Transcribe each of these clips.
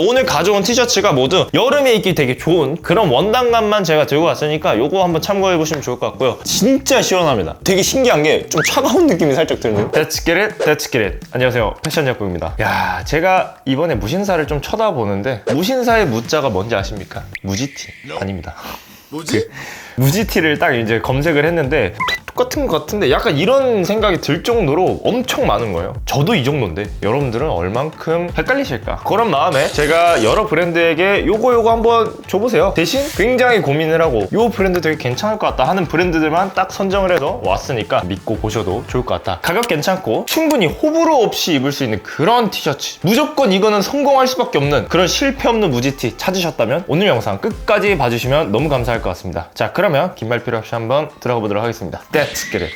오늘 가져온 티셔츠가 모두 여름에 입기 되게 좋은 그런 원단감만 제가 들고 왔으니까 요거 한번 참고해 보시면 좋을 것 같고요. 진짜 시원합니다. 되게 신기한 게 좀 차가운 느낌이 살짝 드는. Let's get it, let's get it. 안녕하세요. 패션 약국입니다. 야, 제가 이번에 무신사를 좀 쳐다보는데 무신사의 무자가 뭔지 아십니까? 무지티 아닙니다. 뭐지? 무지티를 딱 이제 검색을 했는데 똑같은 것 같은데 약간 이런 생각이 들 정도로 엄청 많은 거예요. 저도 이 정도인데 여러분들은 얼만큼 헷갈리실까? 그런 마음에 제가 여러 브랜드에게 요거 요거 한번 줘보세요. 대신 굉장히 고민을 하고 요 브랜드 되게 괜찮을 것 같다 하는 브랜드들만 딱 선정을 해서 왔으니까 믿고 보셔도 좋을 것 같다. 가격 괜찮고 충분히 호불호 없이 입을 수 있는 그런 티셔츠. 무조건 이거는 성공할 수밖에 없는 그런 실패 없는 무지티 찾으셨다면 오늘 영상 끝까지 봐주시면 너무 감사할 것 같습니다. 자 그러면 긴말 필요 없이 한번 들어가 보도록 하겠습니다. Let's get it.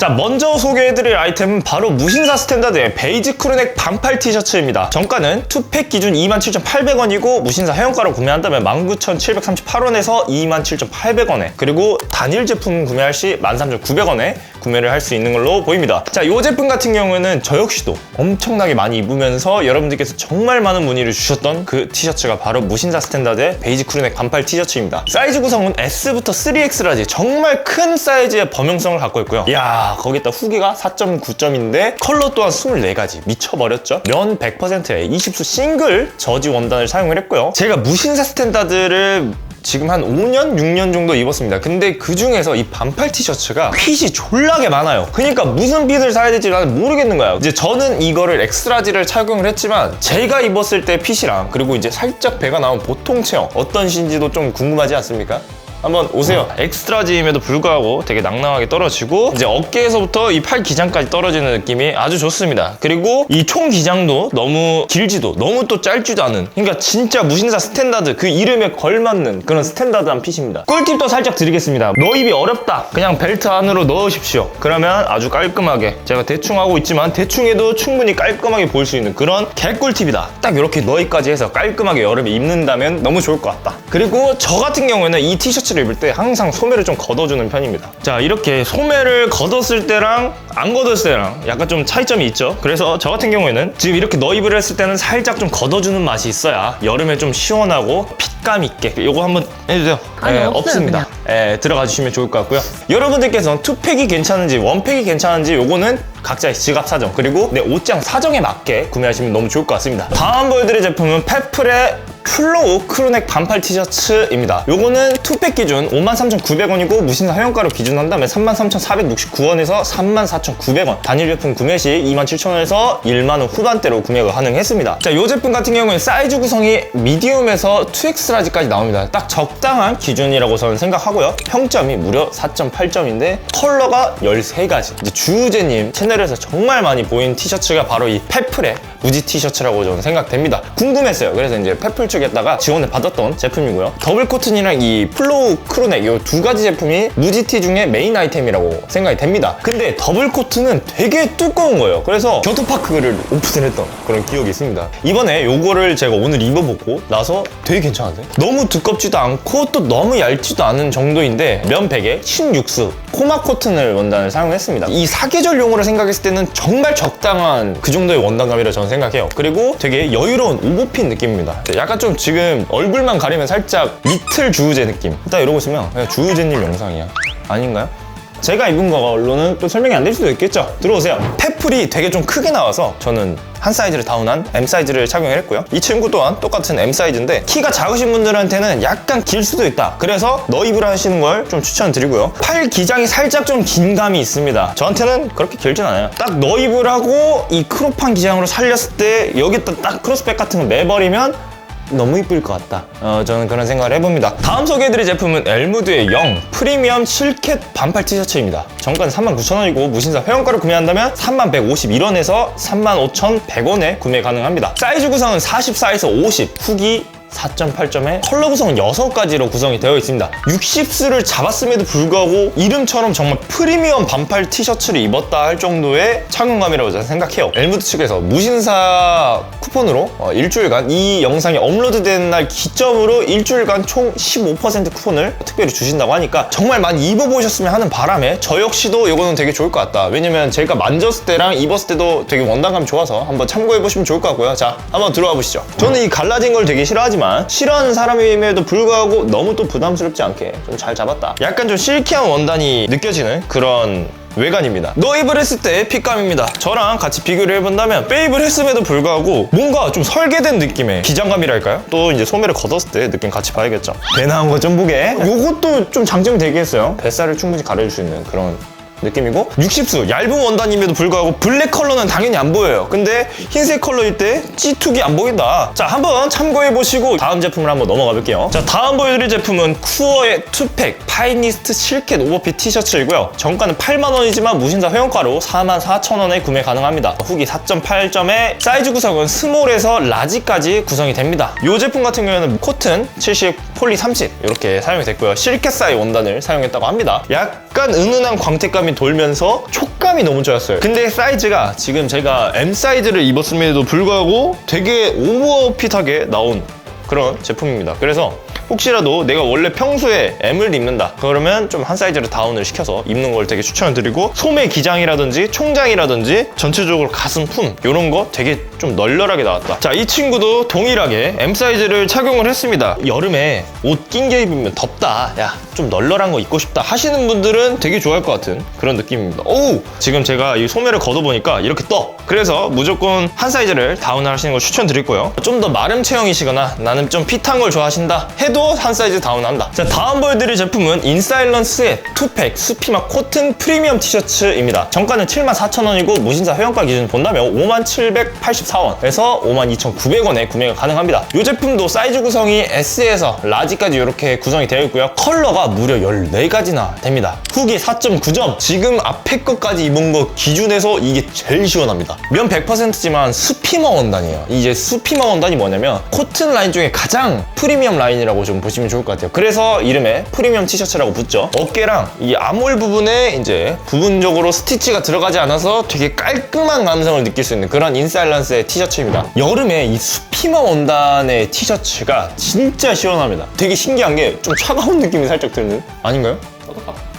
자 먼저 소개해드릴 아이템은 바로 무신사 스탠다드의 베이지 크루넥 반팔 티셔츠입니다 정가는 투팩 기준 27,800원이고 무신사 회원가로 구매한다면 19,738원에서 27,800원에 그리고 단일 제품 구매할 시 13,900원에 구매를 할 수 있는 걸로 보입니다. 자 이 제품 같은 경우에는 저 역시도 엄청나게 많이 입으면서 여러분들께서 정말 많은 문의를 주셨던 그 티셔츠가 바로 무신사 스탠다드의 베이지 크루넥 반팔 티셔츠입니다. 사이즈 구성은 S부터 3X라지 정말 큰 사이즈의 범용성을 갖고 있고요. 이야 거기다 후기가 4.9점인데 컬러 또한 24가지. 미쳐버렸죠? 면 100%의 20수 싱글 저지 원단을 사용을 했고요. 제가 무신사 스탠다드를 지금 한 5년, 6년 정도 입었습니다. 근데 그 중에서 이 반팔 티셔츠가 핏이 졸라게 많아요. 그러니까 무슨 핏을 사야 될지 나는 모르겠는 거야. 이제 저는 이거를 엑스라지를 착용을 했지만 제가 입었을 때 핏이랑 그리고 이제 살짝 배가 나온 보통 체형 어떤 신지도 좀 궁금하지 않습니까? 한번 오세요. 엑스트라짐에도 불구하고 되게 낭낭하게 떨어지고 이제 어깨에서부터 이 팔 기장까지 떨어지는 느낌이 아주 좋습니다. 그리고 이 총 기장도 너무 길지도 너무 또 짧지도 않은 그러니까 진짜 무신사 스탠다드 그 이름에 걸맞는 그런 스탠다드한 핏입니다. 꿀팁도 살짝 드리겠습니다. 너입이 어렵다. 그냥 벨트 안으로 넣으십시오. 그러면 아주 깔끔하게 제가 대충 하고 있지만 대충 해도 충분히 깔끔하게 보일 수 있는 그런 개꿀팁이다. 딱 이렇게 너입까지 해서 깔끔하게 여름에 입는다면 너무 좋을 것 같다. 그리고 저 같은 경우에는 이 티셔츠 를 입을 때 항상 소매를 좀 걷어주는 편입니다. 자 이렇게 소매를 걷었을 때랑 안 걷었을 때랑 약간 좀 차이점이 있죠. 그래서 저 같은 경우에는 지금 이렇게 너입을 했을 때는 살짝 좀 걷어주는 맛이 있어야 여름에 좀 시원하고 핏감 있게 이거 한번 해주세요. 아니, 예, 없어요, 없습니다. 예, 들어가 주시면 좋을 것 같고요. 여러분들께서는 투팩이 괜찮은지 원팩이 괜찮은지 요거는 각자의 지갑 사정 그리고 내 옷장 사정에 맞게 구매하시면 너무 좋을 것 같습니다. 다음 보여드릴 제품은 페플의 플로우 크루넥 반팔 티셔츠입니다. 요거는 투팩 기준 53,900원이고 무신사 회원가로 기준한다면 33,469원에서 34,900원 단일 제품 구매 시 27,000원에서 1만원 후반대로 구매가 가능했습니다. 자, 요 제품 같은 경우는 사이즈 구성이 미디움에서 2X라지까지 나옵니다. 딱 적당한 기준이라고 저는 생각하고요. 평점이 무려 4.8점인데 컬러가 13가지. 이제 주우재님 채널 에서 정말 많이 보인 티셔츠가 바로 이 페플의 무지 티셔츠라고 저는 생각됩니다. 궁금했어요. 그래서 이제 페플 쪽에다가 지원을 받았던 제품이고요. 더블 코튼이랑 이 플로우 크루넥 이 두 가지 제품이 무지티 중에 메인 아이템이라고 생각이 됩니다. 근데 더블 코트는 되게 두꺼운 거예요. 그래서 겨터파크를 오픈을 했던 그런 기억이 있습니다. 이번에 요거를 제가 오늘 입어보고 나서 되게 괜찮은데? 너무 두껍지도 않고 또 너무 얇지도 않은 정도인데 면 베개 16수 코마 코튼을 원단을 사용했습니다. 이 사계절용으로 생각했을 때는 정말 적당한 그 정도의 원단감이라 저는 생각해요. 그리고 되게 여유로운 오버핏 느낌입니다. 약간 좀 지금 얼굴만 가리면 살짝 리틀 주우재 느낌. 딱 이러고 있으면 그냥 주우재님 영상이야. 아닌가요? 제가 입은 걸로는 또 설명이 안 될 수도 있겠죠. 들어오세요. 페플이 되게 좀 크게 나와서 저는 한 사이즈를 다운한 M 사이즈를 착용을 했고요. 이 친구 또한 똑같은 M 사이즈인데 키가 작으신 분들한테는 약간 길 수도 있다. 그래서 너입을 하시는 걸 좀 추천드리고요. 팔 기장이 살짝 좀 긴 감이 있습니다. 저한테는 그렇게 길진 않아요. 딱 너입을 하고 이 크롭한 기장으로 살렸을 때 여기다 딱 크로스백 같은 거 매버리면 너무 이쁠 것 같다. 어, 저는 그런 생각을 해봅니다. 다음 소개해드릴 제품은 엘무드의 0 프리미엄 실켓 반팔 티셔츠입니다. 정가는 39,000원이고 무신사 회원가로 구매한다면 3151원에서 35,100원에 구매 가능합니다. 사이즈 구성은 44에서 50, 후기 4.8점에 컬러 구성은 6가지로 구성이 되어 있습니다. 60수를 잡았음에도 불구하고 이름처럼 정말 프리미엄 반팔 티셔츠를 입었다 할 정도의 착용감이라고 저는 생각해요. 엘무드 측에서 무신사 쿠폰으로 어, 일주일간 이 영상이 업로드된 날 기점으로 일주일간 총 15% 쿠폰을 특별히 주신다고 하니까 정말 많이 입어보셨으면 하는 바람에 저 역시도 이거는 되게 좋을 것 같다. 왜냐면 제가 만졌을 때랑 입었을 때도 되게 원단감이 좋아서 한번 참고해보시면 좋을 것 같고요. 자, 한번 들어가 보시죠. 저는 이 갈라진 걸 되게 싫어 하지만 싫어하는 사람임에도 불구하고 너무 또 부담스럽지 않게 좀 잘 잡았다. 약간 좀 실키한 원단이 느껴지는 그런 외관입니다. 너입을 했을 때 핏감입니다. 저랑 같이 비교를 해본다면 빼입을 했음에도 불구하고 뭔가 좀 설계된 느낌의 기장감이랄까요? 또 이제 소매를 걷었을 때 느낌 같이 봐야겠죠. 배 나온 거 좀 보게. 요것도 좀 장점이 되겠어요. 뱃살을 충분히 가려줄 수 있는 그런 느낌이고 60수 얇은 원단임에도 불구하고 블랙 컬러는 당연히 안 보여요. 근데 흰색 컬러일 때 찌툭이 안 보인다. 자 한번 참고해 보시고 다음 제품을 한번 넘어가 볼게요. 자 다음 보여드릴 제품은 쿠어의 투팩 파이니스트 실켓 오버핏 티셔츠이고요. 정가는 8만원이지만 무신사 회원가로 44,000원에 구매 가능합니다. 후기 4.8점에 사이즈 구성은 스몰에서 라지까지 구성이 됩니다. 이 제품 같은 경우에는 코튼 70, 폴리 30 이렇게 사용이 됐고요. 실켓 사이 원단을 사용했다고 합니다. 약간 은은한 광택감 이 돌면서 촉감이 너무 좋았어요. 근데 사이즈가 지금 제가 M 사이즈를 입었음에도 불구하고 되게 오버핏하게 나온 그런 제품입니다. 그래서 혹시라도 내가 원래 평소에 M을 입는다. 그러면 좀 한 사이즈를 다운을 시켜서 입는 걸 되게 추천을 드리고 소매 기장이라든지 총장이라든지 전체적으로 가슴 품 이런 거 되게 좀 널널하게 나왔다. 자 이 친구도 동일하게 M 사이즈를 착용을 했습니다. 여름에 옷 낀 게 입으면 덥다. 야 좀 널널한 거 입고 싶다 하시는 분들은 되게 좋아할 것 같은 그런 느낌입니다. 오 지금 제가 이 소매를 걷어보니까 이렇게 떠 그래서 무조건 한 사이즈를 다운 하시는 걸 추천드리고요. 좀 더 마름 체형이시거나 나는 좀 핏한 걸 좋아하신다 해도 한 사이즈 다운한다. 자 다음 보여드릴 제품은 인사일런스의 투팩 수피막 코튼 프리미엄 티셔츠입니다. 정가는 74,000원이고 무신사 회원가 기준 본다면 5784원에서 52,900원에 구매가 가능합니다. 이 제품도 사이즈 구성이 S에서 라지까지 이렇게 구성이 되어 있고요. 컬러가 무려 14가지나 됩니다. 후기 4.9점 지금 앞에 것까지 입은 거 기준에서 이게 제일 시원합니다 면 100%지만 수피머 원단이에요. 이제 수피머 원단이 뭐냐면 코튼 라인 중에 가장 프리미엄 라인이라고 좀 보시면 좋을 것 같아요. 그래서 이름에 프리미엄 티셔츠라고 붙죠. 어깨랑 이 암홀 부분에 이제 부분적으로 스티치가 들어가지 않아서 되게 깔끔한 감성을 느낄 수 있는 그런 인사일런스의 티셔츠입니다. 여름에 이 수피머 원단의 티셔츠가 진짜 시원합니다. 되게 신기한 게 좀 차가운 느낌이 살짝 드는. 아닌가요?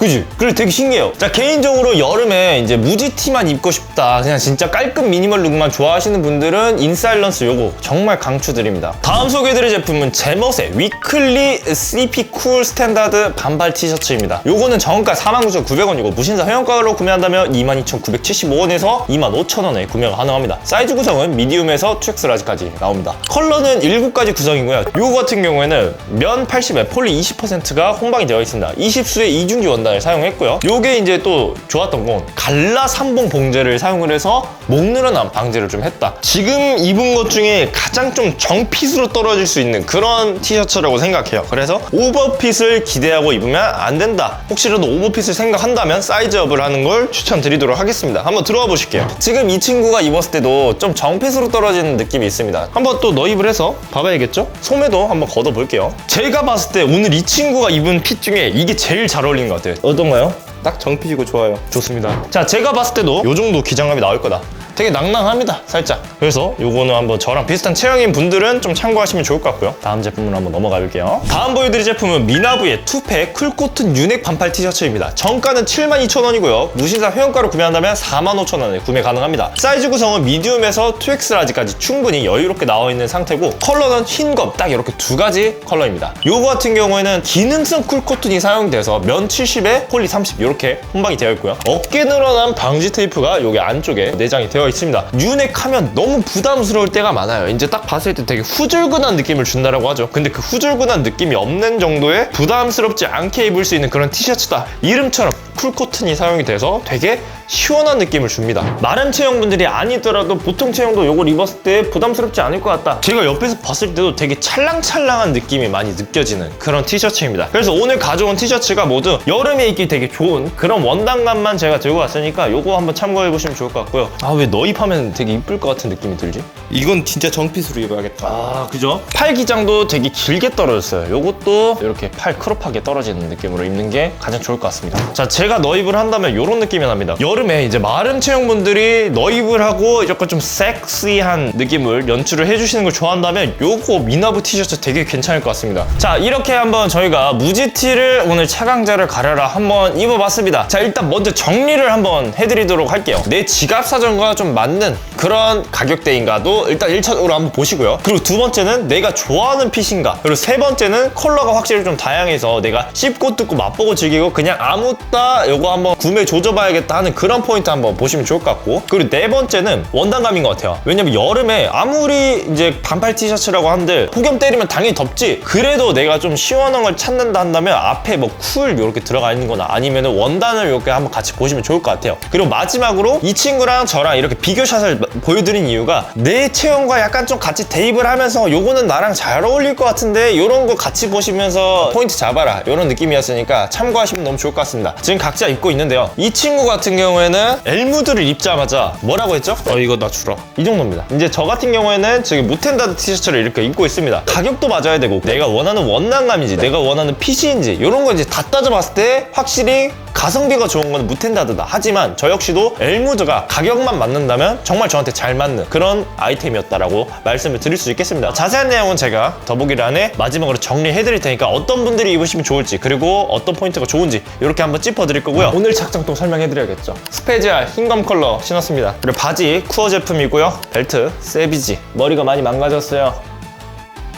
그지? 그래 되게 신기해요. 자 개인적으로 여름에 이제 무지티만 입고 싶다. 그냥 진짜 깔끔 미니멀 룩만 좋아하시는 분들은 인사일런스 요거 정말 강추드립니다. 다음 소개해드릴 제품은 제멋의 위클리 CP 쿨 스탠다드 반발 티셔츠입니다. 요거는 정가 49,900원이고 무신사 회원가로 구매한다면 22,975원에서 25,000원에 구매가 가능합니다. 사이즈 구성은 미디움에서 2X 라지까지 나옵니다. 컬러는 7가지 구성이고요. 요거 같은 경우에는 면 80에 폴리 20%가 혼방이 되어 있습니다. 20수의 이중기 원단 을 사용했고요. 요게 이제 또 좋았던 건 갈라 삼봉 봉제를 사용을 해서 목 늘어남 방지를 좀 했다. 지금 입은 것 중에 가장 좀 정핏으로 떨어질 수 있는 그런 티셔츠라고 생각해요. 그래서 오버핏을 기대하고 입으면 안 된다. 혹시라도 오버핏을 생각한다면 사이즈업을 하는 걸 추천드리도록 하겠습니다. 한번 들어가 보실게요. 지금 이 친구가 입었을 때도 좀 정핏으로 떨어지는 느낌이 있습니다. 한번 또 너입을 해서 봐봐야겠죠? 소매도 한번 걷어볼게요. 제가 봤을 때 오늘 이 친구가 입은 핏 중에 이게 제일 잘 어울리는 것 같아요. 어떤가요? 딱 정핏이고 좋아요. 좋습니다. 자, 제가 봤을 때도 이 정도 기장감이 나올 거다. 되게 낭낭합니다, 살짝. 그래서 요거는 한번 저랑 비슷한 체형인 분들은 좀 참고하시면 좋을 것 같고요. 다음 제품으로 한번 넘어가 볼게요. 다음 보여드릴 제품은 미나부의 투팩 쿨코튼 유넥 반팔 티셔츠입니다. 정가는 72,000원이고요. 무신사 회원가로 구매한다면 45,000원에 구매 가능합니다. 사이즈 구성은 미디움에서 2X 라지까지 충분히 여유롭게 나와 있는 상태고 컬러는 흰 검 딱 이렇게 두 가지 컬러입니다. 요거 같은 경우에는 기능성 쿨코튼이 사용돼서 면 70에 폴리 30 이렇게 혼방이 되어 있고요. 어깨 늘어난 방지 테이프가 여기 안쪽에 내장이 되어 있습니다. 유넥 하면 너무 부담스러울 때가 많아요. 이제 딱 봤을 때 되게 후줄근한 느낌을 준다라고 하죠. 근데 그 후줄근한 느낌이 없는 정도의 부담스럽지 않게 입을 수 있는 그런 티셔츠다. 이름처럼 쿨 코튼이 사용이 돼서 되게 시원한 느낌을 줍니다. 마른 체형분들이 아니더라도 보통 체형도 이걸 입었을 때 부담스럽지 않을 것 같다. 제가 옆에서 봤을 때도 되게 찰랑찰랑한 느낌이 많이 느껴지는 그런 티셔츠입니다. 그래서 오늘 가져온 티셔츠가 모두 여름에 입기 되게 좋은 그런 원단감만 제가 들고 왔으니까 이거 한번 참고해 보시면 좋을 것 같고요. 아 왜 너 입하면 되게 이쁠 것 같은 느낌이 들지? 이건 진짜 정핏으로 입어야겠다. 아 그죠? 팔 기장도 되게 길게 떨어졌어요 요것도 이렇게 팔 크롭하게 떨어지는 느낌으로 입는 게 가장 좋을 것 같습니다 자 제가 너입을 한다면 이런 느낌이 납니다. 여름에 이제 마른 체형분들이 너입을 하고 약간 좀 섹시한 느낌을 연출을 해주시는 걸 좋아한다면 요거 미나부 티셔츠 되게 괜찮을 것 같습니다. 자 이렇게 한번 저희가 무지티를 오늘 차강자를 가려라 한번 입어봤습니다. 자 일단 먼저 정리를 한번 해드리도록 할게요. 내 지갑 사정과 좀 맞는 그런 가격대인가도 일단 1차적으로 한번 보시고요. 그리고 두 번째는 내가 좋아하는 핏인가. 그리고 세 번째는 컬러가 확실히 좀 다양해서 내가 씹고 뜯고 맛보고 즐기고 그냥 아무따 요거 한번 구매 조져봐야겠다 하는 그런 포인트 한번 보시면 좋을 것 같고. 그리고 네 번째는 원단감인 것 같아요. 왜냐면 여름에 아무리 이제 반팔 티셔츠라고 한들 폭염 때리면 당연히 덥지. 그래도 내가 좀 시원한 걸 찾는다 한다면 앞에 뭐 쿨 이렇게 들어가 있는 거나 아니면 원단을 이렇게 한번 같이 보시면 좋을 것 같아요. 그리고 마지막으로 이 친구랑 저랑 이렇게 비교샷을 보여드린 이유가 내 체형과 약간 좀 같이 대입을 하면서 요거는 나랑 잘 어울릴 것 같은데 이런 거 같이 보시면서 포인트 잡아라 이런 느낌이었으니까 참고하시면 너무 좋을 것 같습니다. 지금 각자 입고 있는데요. 이 친구 같은 경우에는 엘무드를 입자마자 뭐라고 했죠? 어 이거 나 주라. 이 정도입니다. 이제 저 같은 경우에는 지금 무텐다드 티셔츠를 이렇게 입고 있습니다. 가격도 맞아야 되고 내가 원하는 원단감인지 내가 원하는 핏인지 이런 거 이제 다 따져봤을 때 확실히 가성비가 좋은 건 무텐다드다. 하지만 저 역시도 엘무드가 가격만 맞는다면 정말 저한테 잘 맞는 그런 아이템이었다라고 말씀을 드릴 수 있겠습니다. 자세한 내용은 제가 더보기란에 마지막으로 정리해 드릴 테니까 어떤 분들이 입으시면 좋을지 그리고 어떤 포인트가 좋은지 이렇게 한번 짚어 드릴 거고요. 오늘 착장 또 설명해 드려야겠죠. 스페지알 흰검 컬러 신었습니다. 그리고 바지 쿠어 제품이고요. 벨트 세비지. 머리가 많이 망가졌어요.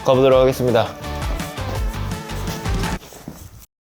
가보도록 하겠습니다.